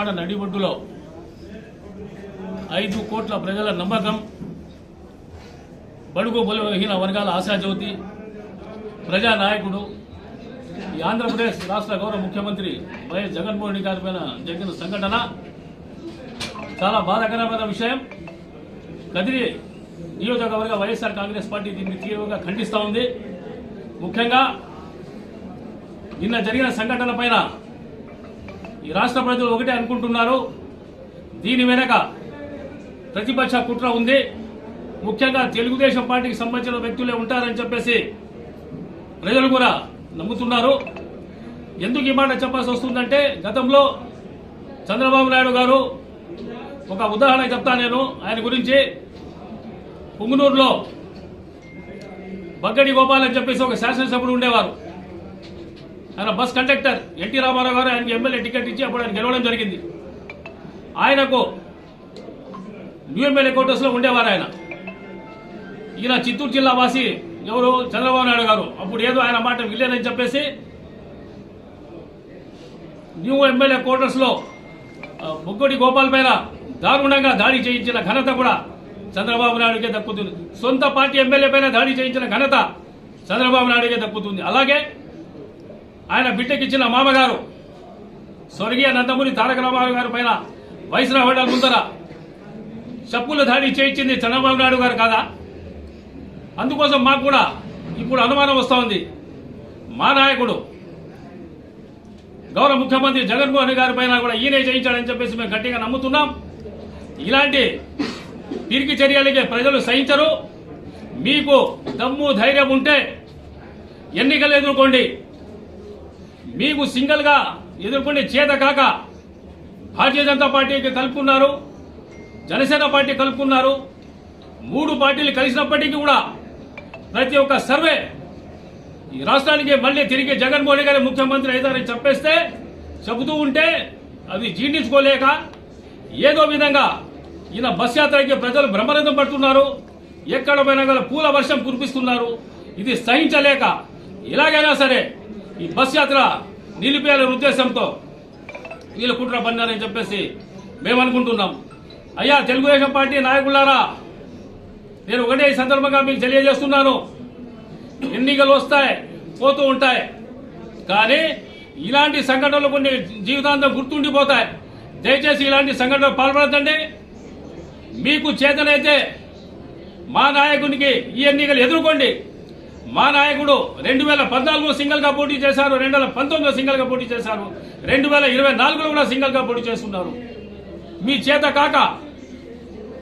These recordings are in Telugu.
విజయవాడ నడిబొడ్డులో ఐదు కోట్ల ప్రజల నమ్మకం బడుగు బలహీన వర్గాల ఆశాజ్యోతి ప్రజానాయకుడు ఈ ఆంధ్రప్రదేశ్ రాష్ట్ర గౌరవ ముఖ్యమంత్రి వైఎస్ జగన్మోహన్ రెడ్డి గారి పైన జరిగిన సంఘటన చాలా బాధాకరమైన విషయం. కదిరి నియోజకవర్గ వైఎస్ఆర్ కాంగ్రెస్ పార్టీ దీన్ని తీవ్రంగా ఖండిస్తూ ఉంది. ముఖ్యంగా నిన్న జరిగిన సంఘటన పైన ఈ రాష్ట్ర ప్రజలు ఒకటే అనుకుంటున్నారు. దీని వెనక ప్రతిపక్ష కుట్ర ఉంది. ముఖ్యంగా తెలుగుదేశం పార్టీకి సంబంధించిన వ్యక్తులే ఉంటారని చెప్పేసి ప్రజలు కూడా నమ్ముతున్నారు. ఎందుకు ఈ మాట చెప్పాల్సి వస్తుందంటే గతంలో చంద్రబాబు నాయుడు గారు ఒక ఉదాహరణ చెప్తా నేను ఆయన గురించి. పుంగునూరులో బగ్గడి గోపాల్ అని చెప్పేసి ఒక శాసనసభ్యుడు ఉండేవారు. ఆయన బస్ కండక్టర్ ఎన్టీ రామారావు గారు ఆయనకి ఎమ్మెల్యే టికెట్ ఇచ్చి అప్పుడు ఆయన గెలవడం జరిగింది. ఆయనకు న్యూ ఎమ్మెల్యే క్వార్టర్స్లో ఉండేవారు ఆయన. ఈయన చిత్తూరు జిల్లా వాసి ఎవరు? చంద్రబాబు నాయుడు గారు. అప్పుడు ఏదో ఆయన మాట విలేదని చెప్పేసి న్యూ ఎమ్మెల్యే క్వార్టర్స్లో ఆ, బొగ్గడి గోపాల్ పైన దారుణంగా దాడి చేయించిన ఘనత కూడా చంద్రబాబు నాయుడుకే దక్కుతుంది. సొంత పార్టీ ఎమ్మెల్యే పైన దాడి చేయించిన ఘనత చంద్రబాబు నాయుడుకే దక్కుతుంది. అలాగే ఆయన బిడ్డకిచ్చిన మామగారు స్వర్గీయ నందమూరి తారక రామారావు గారి పైన వైస్రా హోటల్ ముందర చెప్పుల దాడి చేయించింది చంద్రబాబు నాయుడు గారు కాదా? అందుకోసం మాకు కూడా ఇప్పుడు అనుమానం వస్తూ ఉంది. మా నాయకుడు గౌరవ ముఖ్యమంత్రి జగన్మోహన్ గారి పైన కూడా ఈయనే చేయించాడని చెప్పేసి మేము గట్టిగా నమ్ముతున్నాం. ఇలాంటి తిరిగి చర్యలకి ప్రజలు సహించరు. మీకు దమ్ము ధైర్యం ఉంటే ఎన్నికలు ఎదుర్కోండి. మీకు సింగిల్గా ఎదుర్కొనే చేత కాక భారతీయ జనతా పార్టీకి కలుపుకున్నారు జనసేన పార్టీ కలుపుకున్నారు మూడు పార్టీలు కలిసినప్పటికీ కూడా ప్రతి ఒక్క సర్వే ఈ రాష్ట్రానికి మళ్ళీ తిరిగి జగన్మోహన్ గారి ముఖ్యమంత్రి అవుతారని చెప్పేస్తే చెబుతూ ఉంటే అది జీర్ణించుకోలేక ఏదో విధంగా ఈయన బస్ యాత్రకి ప్రజలు బ్రహ్మరథం పడుతున్నారు ఎక్కడ పోయినా గల పూల వర్షం కురిపిస్తున్నారు ఇది సహించలేక ఎలాగైనా సరే ఈ బస్ యాత్ర నిలిపేయాలనే ఉద్దేశంతో వీళ్ళు కుట్ర పన్నారని చెప్పేసి మేము అనుకుంటున్నాం అయ్యా తెలుగుదేశం పార్టీ నాయకులారా నేను ఒకటే ఈ సందర్భంగా మీకు తెలియజేస్తున్నాను. ఎన్నికలు వస్తాయి పోతూ ఉంటాయి. కానీ ఇలాంటి సంఘటనలు కొన్ని జీవితాంతం గుర్తుండిపోతాయి. దయచేసి ఇలాంటి సంఘటనలు పాల్పడద్దండి. మీకు చేతనైతే మా నాయకునికి ఈ ఎన్నికలు ఎదుర్కోండి. మా నాయకుడు రెండు వేల పద్నాలుగులో సింగిల్గా పోటీ చేశారు రెండు వేల పంతొమ్మిదిలో సింగిల్గా పోటీ చేశారు రెండు వేల ఇరవై నాలుగులో కూడా సింగిల్గా పోటీ చేస్తున్నారు. మీ చేత కాక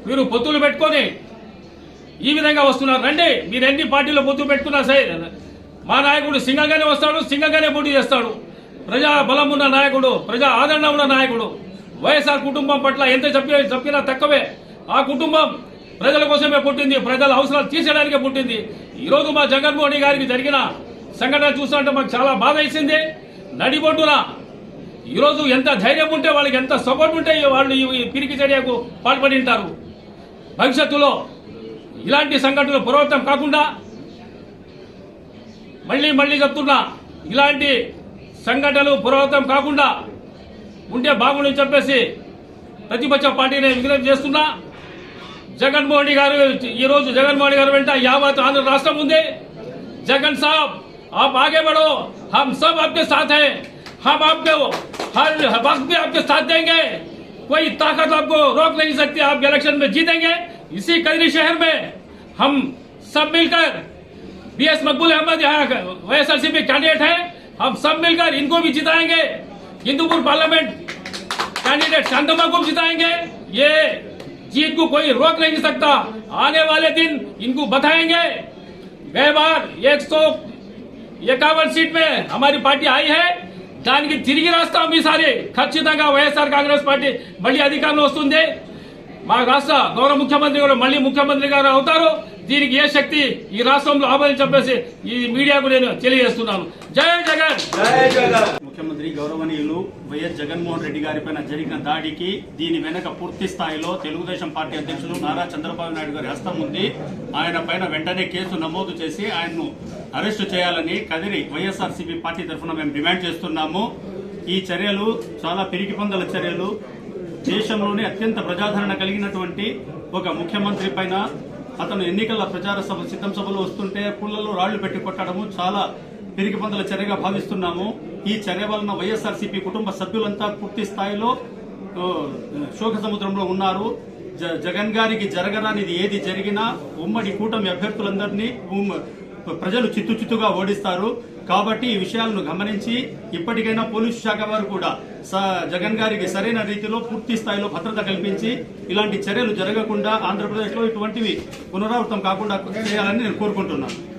మీరు పొత్తులు పెట్టుకొని ఈ విధంగా వస్తున్నారు. రండి మీరు ఎన్ని పార్టీలో పొత్తు పెట్టుకున్నా సరే మా నాయకుడు సింగల్గానే వస్తాడు సింగల్గానే పోటీ చేస్తాడు. ప్రజా బలం ఉన్న నాయకుడు ప్రజా ఆదరణ ఉన్న నాయకుడు వైఎస్ఆర్ కుటుంబం పట్ల ఎంత చెప్పి చెప్పినా తక్కువే. ఆ కుటుంబం ప్రజల కోసమే పుట్టింది ప్రజల అవసరాలు తీర్చడానికే పుట్టింది. ఈరోజు మా జగన్మోహన్ గారికి జరిగిన సంఘటన చూస్తుంటే మాకు చాలా బాధ వేసింది. నడిబొడ్డున ఈరోజు ఎంత ధైర్యం ఉంటే వాళ్ళకి ఎంత సపోర్ట్ ఉంటే వాళ్ళు ఈ పిరికి చర్యకు పాల్పడి ఉంటారు. భవిష్యత్తులో ఇలాంటి సంఘటనలు పురోగతం కాకుండా మళ్ళీ మళ్ళీ చెప్తున్నా ఇలాంటి సంఘటనలు పురోగతం కాకుండా ఉంటే బాగుండని చెప్పేసి ప్రతిపక్ష పార్టీని విజ్ఞప్తి చేస్తున్నా. జగన్మోహన్ రెడ్డి గారు ఈ రోజు జగన్మోహన్ రెడ్డి గారు వెంట యావత్ ఆంధ్ర రాష్ట్రం ఉంది जगन साहब आप आगे बढ़ो हम सब आपके साथ हैं हम आपके हर वक्त भी आपके साथ देंगे कोई ताकत आपको रोक नहीं सकती आप इलेक्शन में जीतेंगे इसी कदरी शहर में हम सब मिलकर बी एस मकबूल अहमद यहाँ वाईएसआरसीपी कैंडिडेट है हम सब मिलकर इनको भी जिताएंगे हिंदूपुर पार्लियामेंट कैंडिडेट शांतमा को भी जिताएंगे ये जीत को कोई रोक नहीं सकता आने वाले दिन इनको बताएंगे गए बार एक सौ इक्यावन सीट में हमारी पार्टी आई है దానికి తిరిగి రాస్తాం ఈసారి ఖచ్చితంగా వైఎస్ఆర్ కాంగ్రెస్ పార్టీ మళ్ళీ అధికారంలో వస్తుంది మా రాష్ట్ర గౌరవ ముఖ్యమంత్రి కూడా మళ్ళీ ముఖ్యమంత్రి గారు అవుతారు దీనికి ఏ శక్తి ఈ రాష్ట్రంలో ఆపదని చెప్పేసి ఈ మీడియాకు నేను తెలియజేస్తున్నాను జై జగన్ ముఖ్యమంత్రి గౌరవనీయులు వైఎస్ జగన్మోహన్ రెడ్డి గారిపైన జరిగిన దాడికి దీని వెనక పూర్తి స్థాయిలో తెలుగుదేశం పార్టీ అధ్యక్షులు నారా చంద్రబాబు నాయుడు గారి హస్తం ఉంది. ఆయన పైన వెంటనే కేసు నమోదు చేసి ఆయన్ను అరెస్టు చేయాలని కదిరి వైఎస్ఆర్సీపీ పార్టీ తరఫున మేము డిమాండ్ చేస్తున్నాము. ఈ చర్యలు చాలా పిరికి పందల చర్యలు. దేశంలోనే అత్యంత ప్రజాదరణ కలిగినటువంటి ఒక ముఖ్యమంత్రి పైన అతను ఎన్నికల ప్రచార సభ సిద్ధం సభలో వస్తుంటే పుల్లలో రాళ్ళు పెట్టి కొట్టడము చాలా పిరికి పందల చర్యగా భావిస్తున్నాము. ఈ చర్య వలన వైఎస్ఆర్సీపీ కుటుంబ సభ్యులంతా పూర్తి స్థాయిలో శోక సముద్రంలో ఉన్నారు. జ- జగన్ గారికి జరగరానిది ఏది జరిగినా ఉమ్మడి కూటమి అభ్యర్థులందరినీ ప్రజలు చిత్తు చిత్తుగా ఓడిస్తారు. కాబట్టి ఈ విషయాలను గమనించి ఇప్పటికైనా పోలీసు శాఖ వారు కూడా స- జగన్ గారికి సరైన రీతిలో పూర్తి స్థాయిలో భద్రత కల్పించి ఇలాంటి చర్యలు జరగకుండా ఆంధ్రప్రదేశ్లో ఇటువంటివి పునరావృతం కాకుండా చేయాలని నేను కోరుకుంటున్నాను.